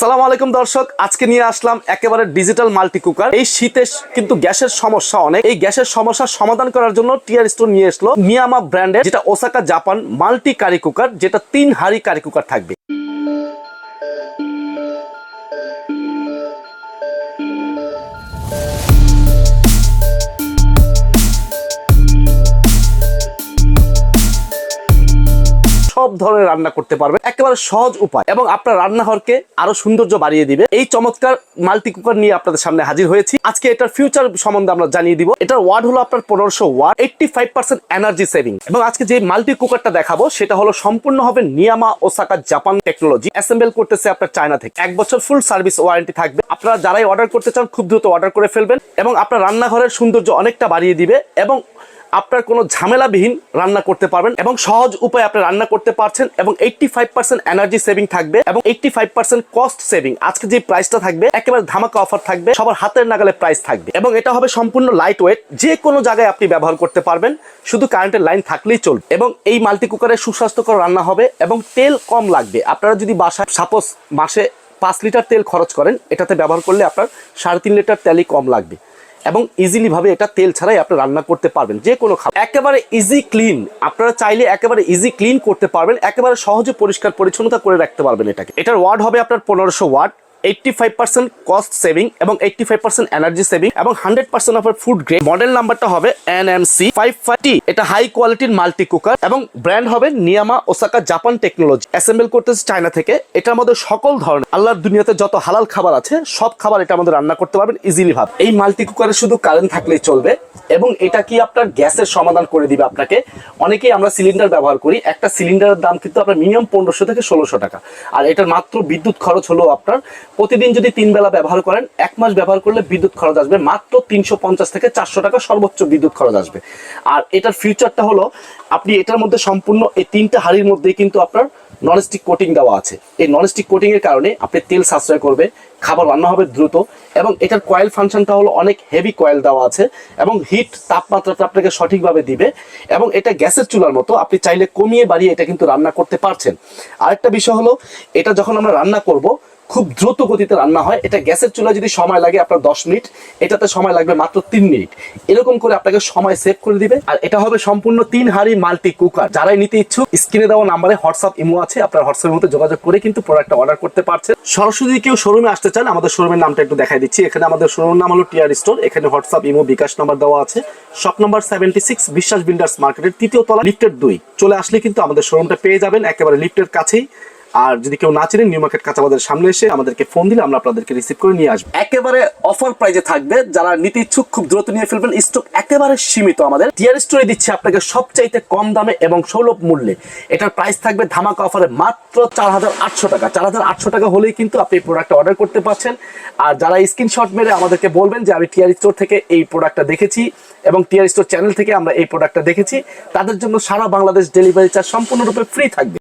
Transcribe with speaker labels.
Speaker 1: আসসালামু আলাইকুম দর্শক, আজকে নিয়ে আসলাম একেবারে ডিজিটাল মাল্টি কুকার এই শীতে কিন্তু গ্যাসের সমস্যা অনেক। এই গ্যাসের সমস্যার সমাধান করার জন্য টিয়ার স্টোর নিয়ে আসলো মিয়ামা ব্র্যান্ডের, যেটা Osaka Japan multi curry cooker যেটা তিন হাড়ি কারি কুকার থাকবে। ধরনের রান্না করতে পারবেন একেবারে সহজ উপায়। এবং আপনার রান্নাঘরকে আরও সৌন্দর্য বাড়িয়ে দিবে। এই চমৎকার মাল্টি কুকার নিয়ে আপনাদের সামনে হাজির হয়েছি। আজকে এটার ফিউচার সম্বন্ধে আমরা জানিয়ে দিব। এটার ওয়ার্ড হলো আপনার পনেরোশো watt eighty five percent energy saving এবং আজকে যে মাল্টি কুকারটা দেখাবো, সেটা হলো সম্পূর্ণ হবে Niyama Osaka Japan technology assemble করতেছে আপনার চায়না থেকে। এক বছর ফুল সার্ভিস ওয়ারেন্টি থাকবে। আপনারা যারাই অর্ডার করতে চান, খুব দ্রুত অর্ডার করে ফেলবেন। এবং আপনার রান্নাঘরের সৌন্দর্য অনেকটা বাড়িয়ে দিবে। এবং আপনার কোনো ঝামেলাবিহীন রান্না করতে পারবেন এবং সহজ উপায়ে আপনি রান্না করতে পারছেন এবং eighty five percent energy saving থাকবে এবং eighty five percent cost saving আজকে যে প্রাইসটা থাকবে, একেবারে ধামাকা অফার থাকবে, সবার হাতের নাগালে প্রাইস থাকবে। এবং এটা হবে সম্পূর্ণ লাইট ওয়েট যে কোনো জায়গায় আপনি ব্যবহার করতে পারবেন, শুধু কারেন্টের লাইন থাকলেই চলবে। এবং এই মাল্টি কুকারে সুস্বাস্থ্যকর রান্না হবে এবং তেল কম লাগবে। আপনারা যদি বাসায় সাপোজ মাসে পাঁচ লিটার তেল খরচ করেন, এটাতে ব্যবহার করলে আপনার সাড়ে তিন লিটার তেলই কম লাগবে। এবং ইজিলি ভাবে এটা তেল ছাড়াই আপনি রান্না করতে পারবেন, যে কোনো খাবার। একেবারে ইজি ক্লিন আপনারা চাইলে একেবারে ইজি ক্লিন করতে পারবেন, একেবারে সহজে পরিষ্কার পরিচ্ছন্নতা করে রাখতে পারবেন এটাকে। এটার ওয়ার্ড হবে আপনার পনেরোশো watt eighty five percent cost saving এবং eighty five percent energy saving এবং hundred percent of food grade model নাম্বারটা হবে N M C five fifty এটা হাই কোয়ালিটির মাল্টি কুকার এবং ব্র্যান্ড হবে Niyama Osaka Japan technology assemble করতেছে China থেকে। এটার মধ্যে সকল ধরনের আল্লাহর দুনিয়াতে যত হালাল খাবার আছে, সব খাবার এটার মধ্যে রান্না করতে পারবেন ইজিলি ভাবে। এই মাল্টি কুকারে শুধু কারেন্ট থাকলেই চলবে। এবং এটা কি আপনার গ্যাসের সমাধান করে দিবে আপনাকে? অনেকেই আমরা সিলিন্ডার ব্যবহার করি। একটা সিলিন্ডারের দাম কিন্তু আপনার মিনিমাম পনেরোশো থেকে ষোলোশো টাকা। আর এটার মাত্র বিদ্যুৎ খরচ হলো আপনার প্রতিদিন যদি তিন বেলা ব্যবহার করেন, এক মাস ব্যবহার করলে বিদ্যুৎ খরচ আসবে মাত্র তিনশো পঞ্চাশ থেকে চারশো টাকা সর্বোচ্চ বিদ্যুৎ খরচ আসবে। আর এটার ফিউচারটা হলো, আপনি এটার মধ্যে সম্পূর্ণ এই তিনটা হাড়ির মধ্যেই কিন্তু আপনার ননস্টিক কোটিং দেওয়া আছে। এই ননস্টিক কোটিংয়ের কারণে আপনি তেল সাশ্রয় করবে খাবার রান্না হবে দ্রুত এবং এটার কয়েল ফাংশনটা হলো অনেক হেভি কয়েল দেওয়া আছে এবং হিট তাপমাত্রাটা আপনাকে সঠিকভাবে দিবে এবং এটা গ্যাসের চুলার মতো, আপনি চাইলে কমিয়ে বাড়িয়ে এটা কিন্তু রান্না করতে পারছেন। আরেকটা বিষয় হলো, এটা যখন আমরা রান্না করব খুব দ্রুত গতিতে রান্না হয়। এটা গ্যাসের চুলা যদি সময় লাগে আপনার দশ মিনিট, এটাতে সময় লাগবে মাত্র তিন মিনিট। এরকম করে আপনাকে সময় সেভ করে দিবে। আর এটা হবে সম্পূর্ণ তিন হাড়ি মাল্টি কুকার যারাই নিতে ইচ্ছুক, স্ক্রিনে দেওয়া নাম্বারে হোয়াটসঅ্যাপ ইমো আছে। আপনার হোয়াটসঅ্যাপের মধ্যে যোগাযোগ করে কিন্তু প্রোডাক্টটা অর্ডার করতে পারছেন। সরাসরি কেউ শোরুমে আসতে চান, আমাদের শোরুমের নামটা একটু দেখাই দিচ্ছি। এখানে আমাদের শোরুমের নাম হলো টিআর স্টোর এখানে হোয়াটসঅ্যাপ ইমো বিকাশ নাম্বার দেওয়া আছে। Shop number seventy six Biswas builders মার্কেটের তৃতীয় তলা লিফটের দুই। চলে আসলে কিন্তু আমাদের শোরুমটা পেয়ে যাবেন। একেবারে লিফটের কাছেই। আর যদি কেউ না চিনেন, নিউ মার্কেট কাঁচাবাদের সামনে এসে আমাদেরকে ফোন দিলে আমরা আপনাদেরকে রিসিভ করে নিয়ে আসব। একেবারে অফার প্রাইজে থাকবে, যারা নিতে ইচ্ছুক খুব দ্রুত নিয়ে ফেলবেন। স্টক একেবারে সীমিত আমাদের। টিয়ার স্টোরে দিচ্ছে আপনাকে সবচাইতে কম দামে এবং সুলভ মূল্যে। এটার প্রাইস থাকবে ধামাকা অফারে মাত্র চার হাজার আটশো টাকা। চার হাজার আটশো টাকা হলেই কিন্তু আপনি এই প্রোডাক্টটা অর্ডার করতে পারছেন। আর যারা স্ক্রিনশট মেরে আমাদেরকে বলবেন যে, আমি টিয়ার স্টোর থেকে এই প্রোডাক্টটা দেখেছি এবং টিয়ার স্টোর চ্যানেল থেকে আমরা এই প্রোডাক্টটা দেখেছি। তাদের জন্য সারা বাংলাদেশ ডেলিভারি চার্জ সম্পূর্ণরূপে ফ্রি থাকবে।